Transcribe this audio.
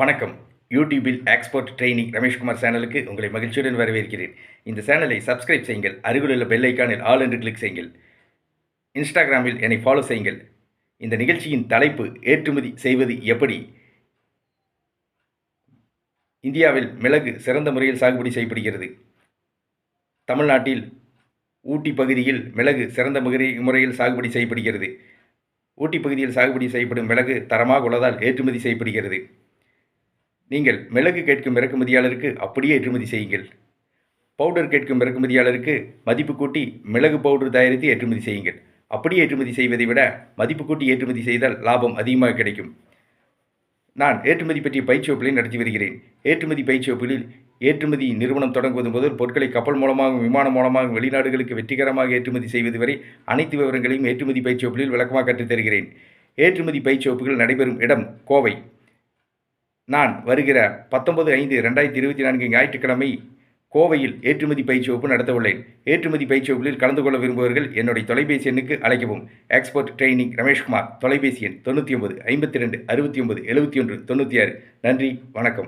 வணக்கம். யூடியூபில் export training Rameshkumar சேனலுக்கு உங்களை மகிழ்ச்சியுடன் வரவேற்கிறேன். இந்த சேனலை சப்ஸ்கிரைப் செய்யுங்கள். அருகிலுள்ள பெல் ஐக்கானில் ஆல் என்று கிளிக் செய்யுங்கள். இன்ஸ்டாகிராமில் என்னை ஃபாலோ செய்யுங்கள். இந்த நிகழ்ச்சியின் தலைப்பு ஏற்றுமதி செய்வது எப்படி? இந்தியாவில் மிளகு சிறந்த முறையில் சாகுபடி செய்யப்படுகிறது. தமிழ்நாட்டில் ஊட்டி பகுதியில் மிளகு சிறந்த முறையில் சாகுபடி செய்யப்படுகிறது. ஊட்டி பகுதியில் சாகுபடி செய்யப்படும் மிளகு தரமாக உள்ளதால் ஏற்றுமதி செய்யப்படுகிறது. நீங்கள் மிளகு கேட்கும் இறக்குமதியாளருக்கு அப்படியே ஏற்றுமதி செய்யுங்கள். பவுடர் கேட்கும் இறக்குமதியாளருக்கு மதிப்பு கூட்டி மிளகு பவுடர் தயாரித்து ஏற்றுமதி செய்யுங்கள். அப்படியே ஏற்றுமதி செய்வதை விட மதிப்பு கூட்டி ஏற்றுமதி செய்தால் லாபம் அதிகமாக கிடைக்கும். நான் ஏற்றுமதி பற்றிய பயிற்சி வகுப்புகளை நடத்தி வருகிறேன். ஏற்றுமதி பயிற்சி வகுப்பில் ஏற்றுமதி நிறுவனம் தொடங்குவது முதல் பொருட்களை கப்பல் மூலமாகவும் விமானம் மூலமாகவும் வெளிநாடுகளுக்கு வெற்றிகரமாக ஏற்றுமதி செய்வது வரை அனைத்து விவரங்களையும் ஏற்றுமதி பயிற்சி வகுப்பில் விளக்கமாக கற்றுத் தருகிறேன் ஏற்றுமதி பயிற்சி வகுப்புகள் நடைபெறும் இடம் கோவை. நான் வருகிற பத்தொன்பது ஐந்து ரெண்டாயிரத்தி இருபத்தி நான்கு ஞாயிற்றுக்கிழமை கோவையில் ஏற்றுமதி பயிற்சி வகுப்பு நடத்தவுள்ளேன். ஏற்றுமதி பயிற்சி வகுப்பில் கலந்து கொள்ள விரும்புபவர்கள் என்னுடைய தொலைபேசி எண்ணுக்கு அழைக்கவும். எக்ஸ்போர்ட் ட்ரைனிங் ரமேஷ்குமார் தொலைபேசி எண் தொண்ணூற்றி ஒன்பது ஐம்பத்தி ரெண்டு அறுபத்தி ஒன்பது எழுபத்தி ஒன்று தொண்ணூற்றி ஆறு. நன்றி வணக்கம்.